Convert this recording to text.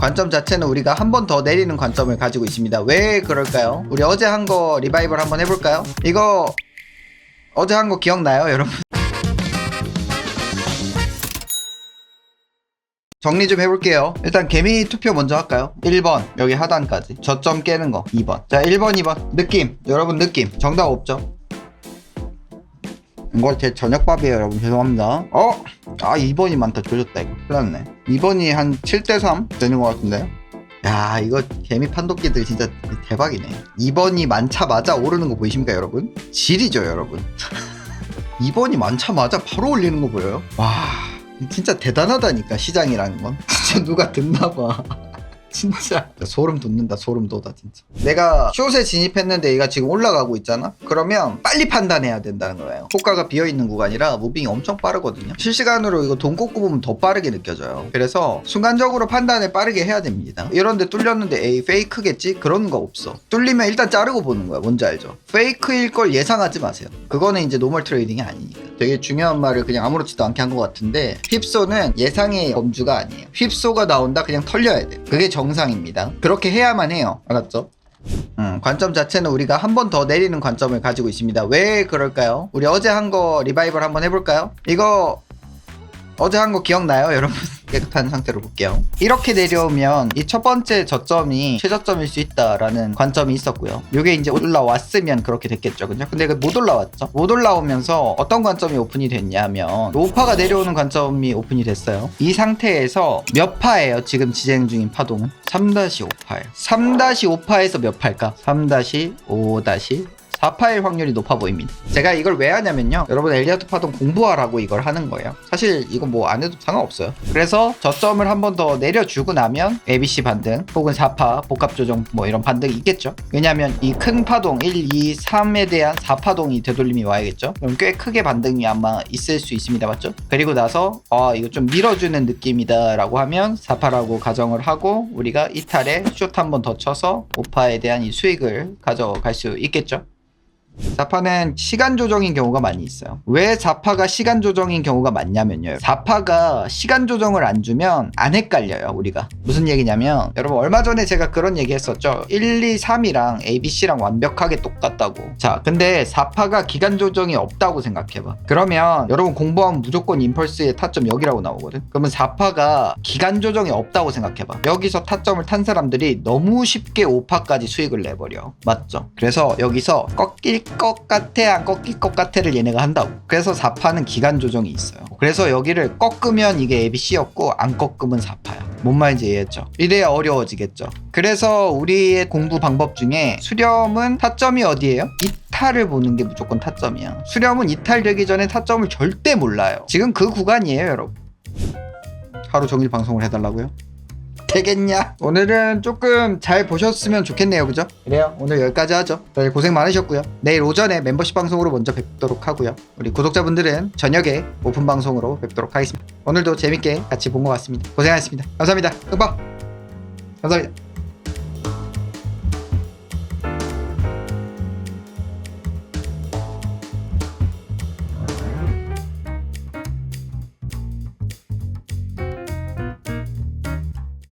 관점 자체는 우리가 한 번 더 내리는 관점을 가지고 있습니다. 왜 그럴까요? 우리 어제 한 거 리바이벌 한번 해볼까요? 이거 어제 한 거 기억나요, 여러분? 정리 좀 해볼게요. 일단 개미 투표 먼저 할까요? 1번 여기 하단까지 저점 깨는 거 2번 자 1번 2번 느낌 여러분 느낌 정답 없죠? 이거 제 저녁밥이에요 여러분. 죄송합니다. 어? 아 2번이 많다 조졌다 이거. 큰일 났네. 2번이 한 7대3 되는 것 같은데요 야 이거 개미 판독기들 진짜 대박이네. 2번이 많자마자 오르는 거 보이십니까 여러분? 질이죠 여러분. 2번이 많자마자 바로 올리는 거 보여요? 와 진짜 대단하다니까 시장이라는 건. 진짜 누가 듣나 봐 진짜. 소름 돋는다 소름 돋아 진짜. 내가 숏에 진입했는데 얘가 지금 올라가고 있잖아? 그러면 빨리 판단해야 된다는 거예요. 호가가 비어있는 구간이라 무빙이 엄청 빠르거든요. 실시간으로 이거 돈 꽂고 보면 더 빠르게 느껴져요. 그래서 순간적으로 판단을 빠르게 해야 됩니다. 이런데 뚫렸는데 에이 페이크겠지? 그런 거 없어. 뚫리면 일단 자르고 보는 거야 뭔지 알죠? 페이크일 걸 예상하지 마세요. 그거는 이제 노멀 트레이딩이 아니니까. 되게 중요한 말을 그냥 아무렇지도 않게 한 것 같은데 휩소는 예상의 범주가 아니에요. 휩소가 나온다 그냥 털려야 돼 그게 정상입니다 그렇게 해야만 해요 알았죠? 음, 관점 자체는 우리가 한 번 더 내리는 관점을 가지고 있습니다. 왜 그럴까요? 우리 어제 한 거 리바이벌 한번 해볼까요? 이거 어제 한 거 기억나요, 여러분? 깨끗한 상태로 볼게요. 이렇게 내려오면 이 첫 번째 저점이 최저점일 수 있다라는 관점이 있었고요. 이게 이제 올라왔으면 그렇게 됐겠죠, 그죠? 근데 그못 올라왔죠. 못 올라오면서 어떤 관점이 오픈이 됐냐면 노파가 내려오는 관점이 오픈이 됐어요. 이 상태에서 몇 파예요? 지금 진행 중인 파동은 3-5파예요. 3-5파에서 몇 파일까? 3-5- 4파일 확률이 높아 보입니다. 제가 이걸 왜 하냐면요. 여러분 엘리어트 파동 공부하라고 이걸 하는 거예요. 사실 이거 뭐 안 해도 상관없어요. 그래서 저점을 한 번 더 내려주고 나면 ABC 반등 혹은 4파 복합 조정 뭐 이런 반등이 있겠죠. 왜냐하면 이 큰 파동 1, 2, 3에 대한 4파동이 되돌림이 와야겠죠. 그럼 꽤 크게 반등이 아마 있을 수 있습니다. 맞죠? 그리고 나서 아 이거 좀 밀어주는 느낌이다라고 하면 4파라고 가정을 하고 우리가 이탈에 숏한번 더 쳐서 5파에 대한 이 수익을 가져갈 수 있겠죠. 자파는 시간 조정인 경우가 많이 있어요. 왜 자파가 시간 조정인 경우가 많냐면요. 자파가 시간 조정을 안 주면 안 헷갈려요, 우리가. 무슨 얘기냐면, 여러분, 얼마 전에 제가 그런 얘기 했었죠. 1, 2, 3이랑 ABC랑 완벽하게 똑같다고. 자, 근데 자파가 기간 조정이 없다고 생각해봐. 그러면 여러분 공부하면 무조건 임펄스의 타점 여기라고 나오거든. 그러면 자파가 기간 조정이 없다고 생각해봐. 여기서 타점을 탄 사람들이 너무 쉽게 5파까지 수익을 내버려. 맞죠? 그래서 여기서 꺾일 것 같아 안 꺾일 것 같아를 얘네가 한다고. 그래서 4파는 기간 조정이 있어요. 그래서 여기를 꺾으면 이게 ABC였고 안 꺾으면 4파야. 뭔 말인지 이해했죠? 이래야 어려워지겠죠. 그래서 우리의 공부 방법 중에 수렴은 타점이 어디예요? 이탈을 보는 게 무조건 타점이야. 수렴은 이탈되기 전에 타점을 절대 몰라요. 지금 그 구간이에요 여러분. 하루 종일 방송을 해달라고요? 되겠냐? 오늘은 조금 잘 보셨으면 좋겠네요, 그죠? 그래요. 오늘 여기까지 하죠. 다들 고생 많으셨고요. 내일 오전에 멤버십 방송으로 먼저 뵙도록 하고요. 우리 구독자분들은 저녁에 오픈 방송으로 뵙도록 하겠습니다. 오늘도 재밌게 같이 본 것 같습니다. 고생하셨습니다. 감사합니다. 흠뻑 감사합니다.